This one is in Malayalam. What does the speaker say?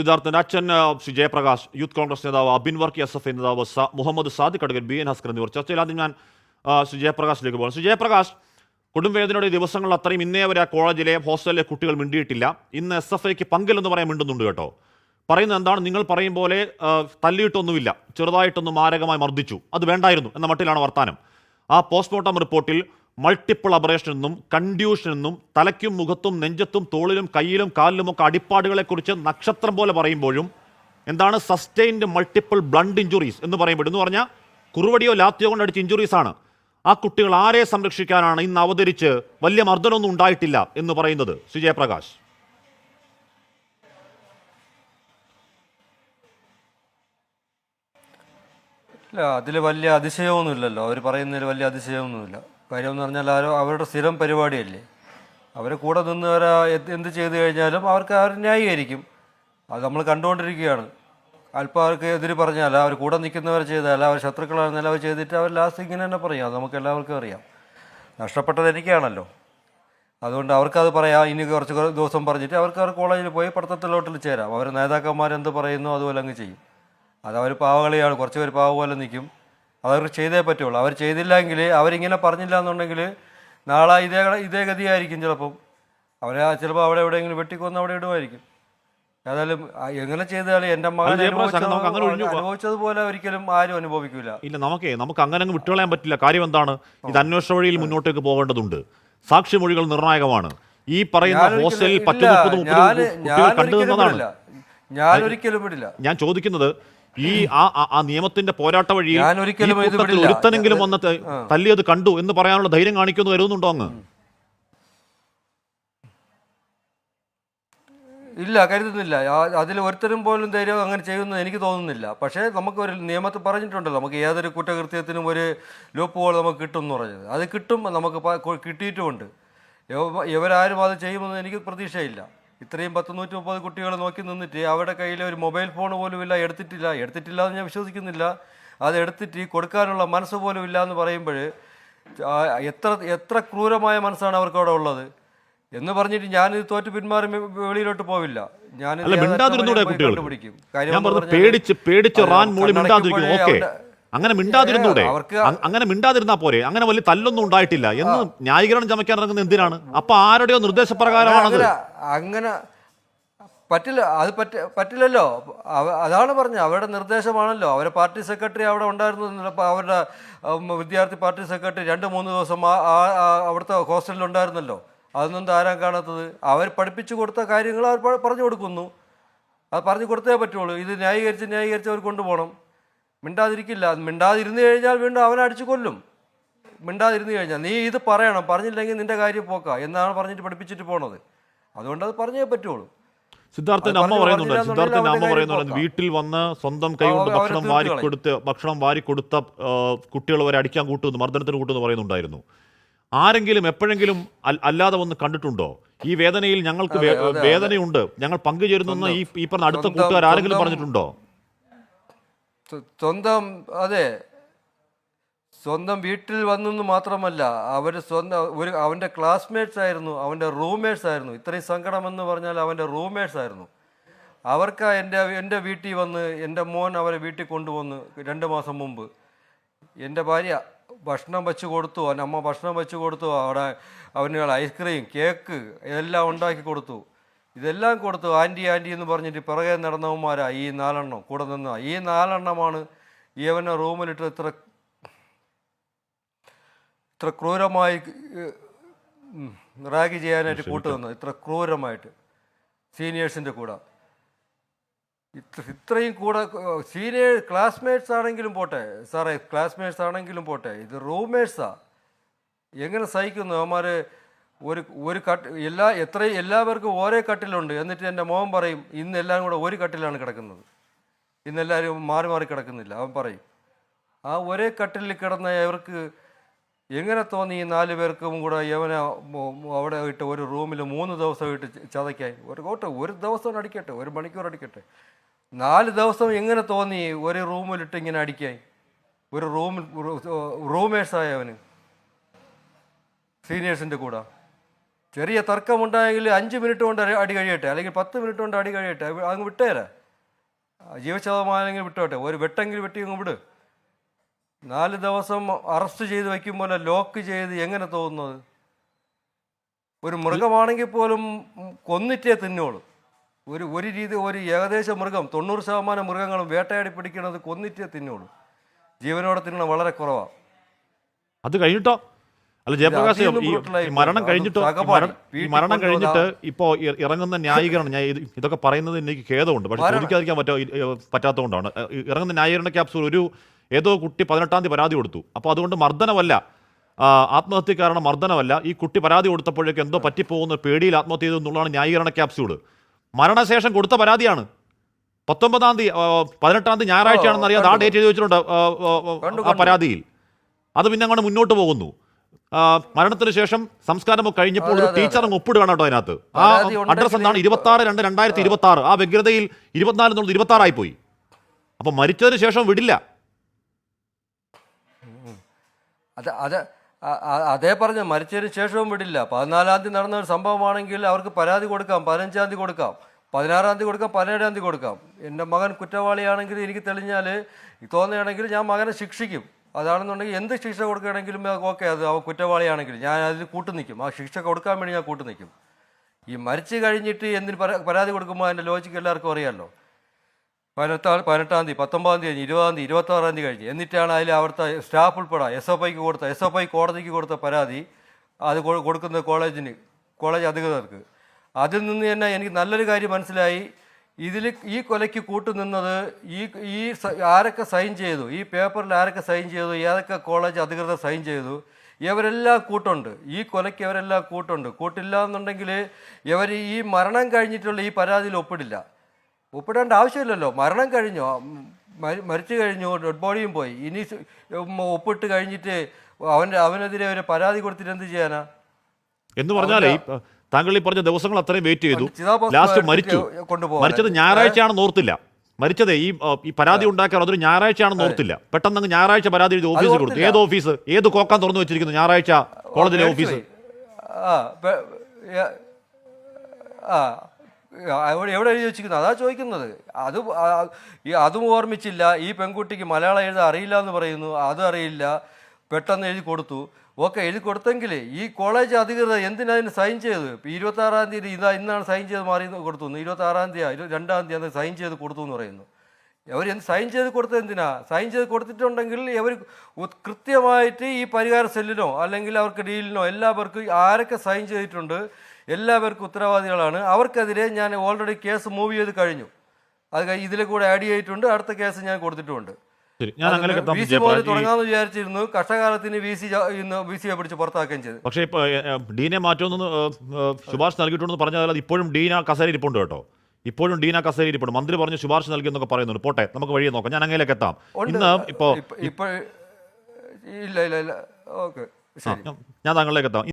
സിദ്ധാർത്ഥന്റെ അച്ഛൻ ശ്രീ ജയപ്രകാശ് യൂത്ത് കോൺഗ്രസ് നേതാവ് അബിൻ വർക്കി എസ് എഫ് നേതാവ് മുഹമ്മദ് സാദിഖ് കടകൻ ബി എൻ ഹസ്കർ എന്നിവർ. ചർച്ചയിൽ ആദ്യം ഞാൻ ശ്രീ ജയപ്രകാശിലേക്ക് പോകണം ശ്രീ ജയപ്രകാശ് കുടുംബവേദനയുടെ ദിവസങ്ങൾ അത്രയും ഇന്നേ വരെ ആ കോളേജിലെ ഹോസ്റ്റലിലെ കുട്ടികൾ മിണ്ടിയിട്ടില്ല. ഇന്ന് എസ് എഫ് ഐക്ക് പങ്കില്ലെന്ന് പറയാൻ മിണ്ടുന്നുണ്ട് കേട്ടോ. പറയുന്നത് എന്താണ്? നിങ്ങൾ പറയും പോലെ തല്ലിയിട്ടൊന്നുമില്ല. ചെറുതായിട്ടൊന്നും മാരകമായി മർദ്ദിച്ചു. അത് വേണ്ടായിരുന്നു എന്ന മട്ടിലാണ് വർത്താനം. ആ പോസ്റ്റ്മോർട്ടം റിപ്പോർട്ടിൽ മൾട്ടിപ്പിൾ അബറേഷൻ എന്നും കൺഡ്യൂഷൻ എന്നും തലയ്ക്കും മുഖത്തും നെഞ്ചത്തും തോളിലും കയ്യിലും കാലിലുമൊക്കെ അടിപ്പാടുകളെക്കുറിച്ച് നക്ഷത്രം പോലെ പറയുമ്പോഴും എന്താണ് സസ്റ്റെയിൻഡ് മൾട്ടിപ്പിൾ ബ്ലണ്ട് ഇഞ്ചുറീസ് എന്ന് പറയുമ്പോൾ എന്ന് പറഞ്ഞാൽ കുറുവടിയോ ലാത്തിയോ കൊണ്ട് അടിച്ച ഇഞ്ചുറീസ് ആണ്. ആ കുട്ടികൾ ആരെ സംരക്ഷിക്കാനാണ് ഇന്ന് അവതരിച്ച് വലിയ മർദ്ദനമൊന്നും ഉണ്ടായിട്ടില്ല എന്ന് പറയുന്നത്? സുജയപ്രകാശ് ജയപ്രകാശ്. ഇല്ല അതിൽ വലിയ അതിശയമൊന്നുമില്ലല്ലോ. അവർ പറയുന്നതിൽ വലിയ അതിശയമൊന്നുമില്ല. കാര്യം എന്ന് പറഞ്ഞാൽ ആരോ അവരുടെ സ്ഥിരം പരിപാടിയല്ലേ. അവരെ കൂടെ നിന്ന് എന്ത് ചെയ്തു കഴിഞ്ഞാലും അവർക്ക് അവർ ന്യായീകരിക്കും. അത് നമ്മൾ കണ്ടുകൊണ്ടിരിക്കുകയാണ്. അല്പം അവർക്ക് എതിര് പറഞ്ഞാൽ അവർ കൂടെ നിൽക്കുന്നവർ ചെയ്താൽ അവർ ശത്രുക്കളായിരുന്നാൽ അവർ ചെയ്തിട്ട് അവർ ലാസ്റ്റ് ഇങ്ങനെ തന്നെ പറയും. അത് നമുക്ക് എല്ലാവർക്കും അറിയാം. നഷ്ടപ്പെട്ടത് എനിക്കാണല്ലോ. അതുകൊണ്ട് അവർക്കത് പറയാം. ഇനി കുറച്ച് ദിവസം പറഞ്ഞിട്ട് അവർക്ക് അവർ കോളേജിൽ പോയി പഠിത്തത്തിലോട്ടിൽ ചേരാം. അവർ നേതാക്കന്മാരെന്ത് പറയുന്നു അതുപോലെ അങ്ങ് ചെയ്യും. അത് അവർ പാവകളിയാണ് കുറച്ച് പേര് പാവ പോലെ നിൽക്കും. അതവർ ചെയ്തേ പറ്റുള്ളൂ. അവർ ചെയ്തില്ലെങ്കിൽ അവരിങ്ങനെ പറഞ്ഞില്ല എന്നുണ്ടെങ്കിൽ നാളെ ഇതേ ഇതേ ഗതിയായിരിക്കും ചിലപ്പം. അവരെ ചിലപ്പോൾ അവിടെ എവിടെയെങ്കിലും വെട്ടിക്കൊന്ന് അവിടെ ഇടുമായിരിക്കും. ഏതായാലും എങ്ങനെ ചെയ്താലും എന്റെ മകൻ. അനുഭവിച്ചതുപോലെ ഒരിക്കലും ആരും അനുഭവിക്കില്ല ഇല്ല നമുക്ക് നമുക്ക് അങ്ങനെ അങ്ങ് വിട്ടുകളയാൻ പറ്റില്ല. കാര്യം എന്താണ്? ഇത് അന്വേഷണ വഴിയിൽ മുന്നോട്ടേക്ക് പോകേണ്ടതുണ്ട്. സാക്ഷിമൊഴികൾ നിർണായകമാണ്. ഈ പറയുന്ന ഹോസ്റ്റലിൽ പറ്റുന്ന പത്ത് മുപ്പത് കുട്ടികൾ കണ്ടു ഞാൻ ചോദിക്കുന്നത് ഈ ആ ആ- നിയമത്തിന്റെ പോരാട്ട വഴി. ഒരുത്തനെങ്കിലും വന്ന് തല്ലിയത് കണ്ടു എന്ന് പറയാനുള്ള ധൈര്യം കാണിക്കുമെന്ന് കരുതുന്നുണ്ടോ അങ്ങ്? ഇല്ല കരുതുന്നില്ല. അതിൽ ഒരുത്തരും പോലും ധൈര്യം അങ്ങനെ ചെയ്യുമെന്ന് എനിക്ക് തോന്നുന്നില്ല. പക്ഷേ നമുക്ക് ഒരു നിയമത്തിൽ പറഞ്ഞിട്ടുണ്ടല്ലോ നമുക്ക് ഏതൊരു കുറ്റകൃത്യത്തിനും ഒരു ലൂപ്പ് ഹോൾ നമുക്ക് കിട്ടും എന്ന് പറഞ്ഞത്. അത് കിട്ടും നമുക്ക് കിട്ടിയിട്ടുമുണ്ട്. ഇവ- ഇവരാരും അത് ചെയ്യുമെന്ന് എനിക്ക് പ്രതീക്ഷയില്ല. ഇത്രയും പത്ത് നൂറ്റി മുപ്പത് കുട്ടികൾ നോക്കി നിന്നിട്ട് അവരുടെ കയ്യിൽ ഒരു മൊബൈൽ ഫോൺ പോലും ഇല്ല എടുത്തിട്ടില്ല. എടുത്തിട്ടില്ല എന്ന് ഞാൻ വിശ്വസിക്കുന്നില്ല. അത് എടുത്തിട്ട് കൊടുക്കാനുള്ള മനസ്സ് പോലും ഇല്ല എന്ന് പറയുമ്പോൾ എത്ര എത്ര ക്രൂരമായ മനസ്സാണ് അവർക്ക് അവിടെ ഉള്ളത്. എന്ന് പറഞ്ഞിട്ട് ഞാൻ ഇത് തോറ്റ് പിന്മാറി വെളിയിലോട്ട് പോവില്ല. ഞാൻ കണ്ടുപിടിക്കും. കാര്യം പേടിച്ച് പേടിച്ച് റാൻ മൂളി ഓക്കെ. അവരുടെ- അങ്ങനെ മിണ്ടാതിരുന്നൂടെ? അവർക്ക് അങ്ങനെ മിണ്ടാതിരുന്നാ പോരെ? അങ്ങനെ വലിയ തല്ലൊന്നും ഉണ്ടായിട്ടില്ല. എന്ന് ന്യായീകരണം ചമയ്ക്കാൻ ഇറങ്ങുന്നത് എന്തിനാണ്? അപ്പൊ ആരുടെയോ നിർദ്ദേശപ്രകാരമാണത്? അങ്ങനെ പറ്റില്ല. അത് പറ്റ പറ്റില്ലല്ലോ. അതാണ് പറഞ്ഞത്. അവരുടെ നിർദ്ദേശമാണല്ലോ. അവരെ പാർട്ടി സെക്രട്ടറി അവിടെ ഉണ്ടായിരുന്നു അപ്പോൾ അവരുടെ വിദ്യാർത്ഥി പാർട്ടി സെക്രട്ടറി രണ്ട് മൂന്ന് ദിവസം അവിടുത്തെ ഹോസ്റ്റലിൽ ഉണ്ടായിരുന്നല്ലോ. അതൊന്നും ആരാൻ കാണാത്തത്? അവർ പഠിപ്പിച്ചു കൊടുത്ത കാര്യങ്ങൾ അവർ പറഞ്ഞു കൊടുക്കുന്നു. അത് പറഞ്ഞു കൊടുത്തേ പറ്റുള്ളൂ. ഇത് ന്യായീകരിച്ച് ന്യായീകരിച്ച് അവർ കൊണ്ടുപോകണം. മിണ്ടാതിരിക്കില്ല. മിണ്ടാതിരുന്നു കഴിഞ്ഞാൽ വീണ്ടും അവനെ അടിച്ചു കൊല്ലും. മിണ്ടാതിരുന്നു കഴിഞ്ഞാൽ നീ ഇത് പറയണം. പറഞ്ഞില്ലെങ്കിൽ നിന്റെ കാര്യം പോക്ക എന്നാണ് പറഞ്ഞിട്ട് പഠിപ്പിച്ചിട്ട് പോണത്. അതുകൊണ്ട് അത് പറഞ്ഞേ പറ്റുള്ളൂ. സിദ്ധാർത്ഥന്റെ അമ്മ പറയുന്നുണ്ട്. സിദ്ധാർത്ഥന്റെ അമ്മ പറയുന്നുണ്ട്. വീട്ടിൽ വന്ന് സ്വന്തം കൈ കൊണ്ട് ഭക്ഷണം വാരി. കൊടുത്ത് ഭക്ഷണം വാരി കൊടുത്ത കുട്ടികൾ വരെ അടിക്കാൻ കൂട്ടുന്നു മർദ്ദനത്തിന് കൂട്ടുന്നു പറയുന്നുണ്ടായിരുന്നു. ആരെങ്കിലും എപ്പോഴെങ്കിലും അല്ലാതെ ഒന്ന് കണ്ടിട്ടുണ്ടോ? ഈ വേദനയിൽ ഞങ്ങൾക്ക്. വേദനയുണ്ട്. ഞങ്ങൾ പങ്കുചേരുന്നെന്ന് ഈ ഈ പറഞ്ഞ അടുത്ത കൂട്ടുകാർ ആരെങ്കിലും പറഞ്ഞിട്ടുണ്ടോ? സ്വന്തം അതെ. സ്വന്തം വീട്ടിൽ വന്നെന്ന് മാത്രമല്ല അവർ സ്വന്തം ഒരു അവന്റെ ക്ലാസ്മേറ്റ്സ് ആയിരുന്നു അവന്റെ റൂംമേറ്റ്സ് ആയിരുന്നു. ഇത്രയും സങ്കടമെന്ന് പറഞ്ഞാൽ അവന്റെ റൂംമേറ്റ്സ് ആയിരുന്നു. അവർക്ക് എന്റെ എന്റെ വീട്ടിൽ വന്ന് എന്റെ മോൻ അവരെ വീട്ടിൽ കൊണ്ടുവന്ന് രണ്ട് മാസം മുമ്പ് എന്റെ ഭാര്യ ഭക്ഷണം വെച്ച് കൊടുത്തു അവന്റെ അമ്മ ഭക്ഷണം വെച്ച് കൊടുത്തു അവിടെ അവന് ഐസ്ക്രീം കേക്ക് എല്ലാം ഉണ്ടാക്കി കൊടുത്തു. ഇതെല്ലാം കൊടുത്ത് ആന്റി ആന്റി എന്ന് പറഞ്ഞിട്ട് പിറകെ നടന്നവന്മാരാ ഈ നാലെണ്ണം. കൂടെ നിന്ന. ഈ നാലെണ്ണമാണ് ഇവനെ റൂമിലിട്ട് ഇത്ര ഇത്ര ക്രൂരമായി റാഗ് ചെയ്യാനായിട്ട് കൂട്ടുനിന്നത് ഇത്ര ക്രൂരമായിട്ട്. സീനിയേഴ്സിന്റെ കൂടെ. ഇത്ര ഇത്രയും കൂടെ സീനിയർ ക്ലാസ്മേറ്റ്സ് ആണെങ്കിലും പോട്ടെ. സാറേ ക്ലാസ്മേറ്റ്സ് ആണെങ്കിലും പോട്ടെ. ഇത് റൂംമേറ്റ്സാണ് എങ്ങനെ സഹിക്കുന്നു? അവന്മാർ ഒരു ഒരു കട്ട് എല്ലാ എത്രയും എല്ലാവർക്കും ഓരോ കട്ടിലുണ്ട്. എന്നിട്ട് എന്റെ മോൻ പറയും ഇന്ന് എല്ലാവരും കൂടെ ഒരു കട്ടിലാണ് കിടക്കുന്നത്. ഇന്ന് എല്ലാവരും മാറി മാറി കിടക്കുന്നില്ല. അവൻ പറയും ആ ഒരേ കട്ടിലിൽ കിടന്ന ഇവർക്ക് എങ്ങനെ തോന്നി ഈ നാല് പേർക്കും കൂടെ യവനെ അവിടെ ഇട്ട് ഒരു റൂമിൽ മൂന്ന് ദിവസം ഇട്ട് ചതയ്ക്കായി? ഒരു കോട്ടെ ഒരു ദിവസം അടിക്കട്ടെ ഒരു മണിക്കൂർ അടിക്കട്ടെ. നാല് ദിവസം എങ്ങനെ തോന്നി ഒരു റൂമിലിട്ട് ഇങ്ങനെ അടിക്കായി ഒരു റൂമിൽ റൂമേഴ്സായ അവന്. സീനിയേഴ്സിന്റെ കൂടെ. ചെറിയ തർക്കമുണ്ടായെങ്കിൽ അഞ്ച് മിനിറ്റ് കൊണ്ട് അടി- കഴിയട്ടെ. അല്ലെങ്കിൽ പത്ത് മിനിറ്റ് കൊണ്ട് അടി കഴിയട്ടെ. അങ്ങ് വിട്ടേരെ. ജീവശതമാനെങ്കിൽ വിട്ടോട്ടെ. ഒരു വെട്ടെങ്കിൽ വെട്ടി അങ്ങ് വിട്. നാല് ദിവസം അറസ്റ്റ് ചെയ്ത് വയ്ക്കുമ്പോൾ ലോക്ക് ചെയ്ത് എങ്ങനെ തോന്നുന്നത്? ഒരു മൃഗമാണെങ്കിൽ പോലും കൊന്നിട്ടേ തിന്നോളൂ ഒരു ഒരു രീതി ഒരു ഏകദേശ മൃഗം തൊണ്ണൂറ് ശതമാനം മൃഗങ്ങളും വേട്ടയാടി പിടിക്കുന്നത് കൊന്നിട്ടേ തിന്നോളൂ ജീവനോടെ തിന്നണം വളരെ കുറവാണ് അത് കഴിഞ്ഞിട്ടോ? അല്ല ജയപ്രകാശ് ഈ മരണം. കഴിഞ്ഞിട്ടോ. മരണം- കഴിഞ്ഞിട്ട് ഇപ്പോ ഇറങ്ങുന്ന ന്യായീകരണം ഞാൻ ഇതൊക്കെ പറയുന്നത് എനിക്ക് ഖേദമുണ്ട്. പക്ഷെ ചോദിക്കാതിരിക്കാൻ പറ്റോ പറ്റാത്തതുകൊണ്ടാണ്. ഇറങ്ങുന്ന ന്യായീകരണ ക്യാപ്സൂൾ ഒരു ഏതോ കുട്ടി പതിനെട്ടാം തീയതി പരാതി കൊടുത്തു. അപ്പോൾ അതുകൊണ്ട് മർദ്ദനമല്ല. ആത്മഹത്യ കാരണം മർദ്ദനമല്ല. ഈ കുട്ടി പരാതി കൊടുത്തപ്പോഴേക്ക് എന്തോ പറ്റിപ്പോകുന്ന പേടിയിൽ ആത്മഹത്യ ചെയ്തു എന്നുള്ളതാണ് ന്യായീകരണ ക്യാപ്സൂൾ മരണശേഷം കൊടുത്ത പരാതിയാണ്. പത്തൊമ്പതാം തീയതി പതിനെട്ടാം തീയതി ഞായറാഴ്ചയാണെന്ന് അറിയാതെ ആ ഡേറ്റ് എഴുതി വെച്ചിട്ടുണ്ട് ആ. പരാതിയിൽ. അത് പിന്നെ അങ്ങോട്ട് മുന്നോട്ട് പോകുന്നു. മരണത്തിന് ശേഷം സംസ്കാരം കഴിഞ്ഞപ്പോൾ ഒരു ടീച്ചർ അങ്ങ് ഒപ്പിടുകയാണ് കേട്ടോ അതിനകത്ത്. ആ അഡ്രസ് എന്താണ്? ഇരുപത്തി ആറ് രണ്ട് രണ്ടായിരത്തി ഇരുപത്തി ആറ് ആ വ്യഗ്രതയിൽ ഇരുപത്തിനാല് എന്നുള്ളത് ഇരുപത്തി ആറായി പോയി. അപ്പൊ മരിച്ചതിന് ശേഷം വിടില്ല. അത് അത് അതേ പറഞ്ഞു മരിച്ചതിന് ശേഷവും വിടില്ല. പതിനാലാം തീയതി നടന്ന ഒരു സംഭവമാണെങ്കിൽ അവർക്ക് പരാതി കൊടുക്കാം. പതിനഞ്ചാം തീയതി കൊടുക്കാം. പതിനാറാം തീയതി കൊടുക്കാം. പതിനേഴാം തീയതി കൊടുക്കാം. എന്റെ മകൻ കുറ്റവാളിയാണെങ്കിൽ എനിക്ക് തെളിഞ്ഞാൽ തോന്നുകയാണെങ്കിൽ ഞാൻ മകനെ ശിക്ഷിക്കും. അതാണെന്നുണ്ടെങ്കിൽ എന്ത് ശിക്ഷ കൊടുക്കുകയാണെങ്കിലും ഓക്കെ അത് അവ കുറ്റവാളിയാണെങ്കിൽ ഞാൻ അതിൽ കൂട്ടു നിൽക്കും. ആ ശിക്ഷ കൊടുക്കാൻ വേണ്ടി ഞാൻ കൂട്ടു നിൽക്കും. ഈ മരിച്ചു കഴിഞ്ഞിട്ട് എന്തിന് പരാതി കൊടുക്കുമ്പോൾ അതിന്റെ ലോജിക്ക് എല്ലാവർക്കും അറിയാമല്ലോ പതിനെട്ടാം പതിനെട്ടാം തീയതി പത്തൊമ്പതാം തീയതി ഇരുപതാം തീയതി ഇരുപത്താറാം തീയതി കഴിഞ്ഞ് എന്നിട്ടാണ് അതിൽ അവിടുത്തെ സ്റ്റാഫ് ഉൾപ്പെടെ എസ് എഫ് ഐക്ക് കൊടുത്ത എസ് എഫ് ഐ കോടതിക്ക് കൊടുത്ത പരാതി അത് കൊടുക്കുന്ന കോളേജിന് കോളേജ് അധികൃതർക്ക്. അതിൽ നിന്ന് തന്നെ എനിക്ക് നല്ലൊരു കാര്യം മനസ്സിലായി. ഇതിൽ ഈ കൊലയ്ക്ക് കൂട്ടുനിന്നത് ഈ ഈ ആരൊക്കെ സൈൻ ചെയ്തു? ഈ പേപ്പറിൽ ആരൊക്കെ സൈൻ ചെയ്തു? ഏതൊക്കെ കോളേജ് അധികൃതർ സൈൻ ചെയ്തു? ഇവരെല്ലാം കൂട്ടുണ്ട്. ഈ കൊലയ്ക്ക് ഇവരെല്ലാം കൂട്ടുണ്ട്. കൂട്ടില്ല എന്നുണ്ടെങ്കിൽ ഇവർ ഈ മരണം കഴിഞ്ഞിട്ടുള്ള ഈ പരാതിയിൽ ഒപ്പിടില്ല. ഒപ്പിടേണ്ട ആവശ്യമില്ലല്ലോ. മരണം കഴിഞ്ഞോ? മരി- മരിച്ചു കഴിഞ്ഞു ഡെഡ് ബോഡിയും പോയി. ഇനി ഒപ്പിട്ട് കഴിഞ്ഞിട്ട് അവന്റെ അവനെതിരെ ഒരു പരാതി കൊടുത്തിട്ട് എന്ത് ചെയ്യാനാ? എന്ന് പറഞ്ഞാലേ താങ്കൾ ഈ പറഞ്ഞ ദിവസങ്ങൾ അത്രയും വെയിറ്റ് ചെയ്തു. ലാസ്റ്റ് മരിച്ചു. മരിച്ചത് ഞായറാഴ്ചയാണെന്ന് ഓർത്തില്ല. മരിച്ചതേ ഈ ഈ പരാതി ഉണ്ടാക്കാൻ അതൊരു ഞായറാഴ്ചയാണെന്ന് ഓർത്തില്ല. പെട്ടെന്ന് അങ്ങ് ഞായറാഴ്ച പരാതി എഴുതി ഓഫീസിൽ കൊടുത്തു. ഏത് ഓഫീസ് ഏത് കോക്കാൻ തുറന്നു വെച്ചിരിക്കുന്നു ഞായറാഴ്ച കോളേജിലെ ഓഫീസ് എവിടെ എഴുതി വെച്ചിരിക്കുന്നു? അതാ ചോദിക്കുന്നത്. അത് ഈ അതും ഓർമ്മിച്ചില്ല. ഈ പെൺകുട്ടിക്ക് മലയാളം എഴുതാൻ അറിയില്ല എന്ന് പറയുന്നു. അതും അറിയില്ല. പെട്ടെന്ന് എഴുതി കൊടുത്തു. ഓക്കെ എഴുതി കൊടുത്തെങ്കിൽ ഈ കോളേജ് അധികൃതർ എന്തിനതിന് സൈൻ ചെയ്ത് ഇപ്പോൾ ഇരുപത്തി ആറാം തീയതി ഇതാ ഇന്നാണ് സൈൻ ചെയ്ത് മാറി കൊടുത്തു. ഇരുപത്തി ആറാം തീയതി രണ്ടാം തീയതി അത് സൈൻ ചെയ്ത് കൊടുത്തു എന്ന് പറയുന്നു. അവർ എന്ത് സൈൻ ചെയ്ത് കൊടുത്തത് എന്തിനാ? സൈൻ ചെയ്ത് കൊടുത്തിട്ടുണ്ടെങ്കിൽ അവർ കൃത്യമായിട്ട് ഈ പരിഹാര സെല്ലിനോ അല്ലെങ്കിൽ അവർക്ക് ഡീലിനോ എല്ലാവർക്കും ആരൊക്കെ സൈൻ ചെയ്തിട്ടുണ്ട് എല്ലാവർക്കും ഉത്തരവാദികളാണ്. അവർക്കെതിരെ ഞാൻ ഓൾറെഡി കേസ് മൂവ് ചെയ്ത് കഴിഞ്ഞു. അത് ഇതിലെ കൂടെ ആഡ് ചെയ്തിട്ടുണ്ട്. അടുത്ത കേസ് ഞാൻ കൊടുത്തിട്ടുട്ടുണ്ട് ശരി. ഞാൻ അങ്ങനെ എത്താം വി സി ജയപ്രകാശ്. മുതൽ ഈ- തുടങ്ങാമെന്ന് വിചാരിച്ചിരുന്നു. കഷ്ടകാലത്തിന് വി സി ഇന്ന് വി സിയെ പിടിച്ച് പുറത്താക്കുകയും ചെയ്തു. പക്ഷേ ഇപ്പോൾ ഡീനെ മാറ്റുമെന്ന് ശുപാർശ നൽകിയിട്ടുണ്ടെന്ന് പറഞ്ഞാൽ ഇപ്പോഴും ഡീന കസേര ഇരിപ്പുണ്ട് കേട്ടോ. ഇപ്പോഴും ഡീന കസേര ഇരിപ്പുണ്ട്. മന്ത്രി പറഞ്ഞു ശുപാർശ നൽകിയെന്നൊക്കെ പറയുന്നുണ്ട്. പോട്ടെ നമുക്ക് വഴിയെ നോക്കാം. ഞാൻ അങ്ങനെയൊക്കെ എത്താം. ഇന്ന് ഇപ്പോൾ ഇപ്പ ഇല്ല ഇല്ല ഇല്ല. ഓക്കെ. ഞാൻ താങ്കളിലേക്ക് എത്താം.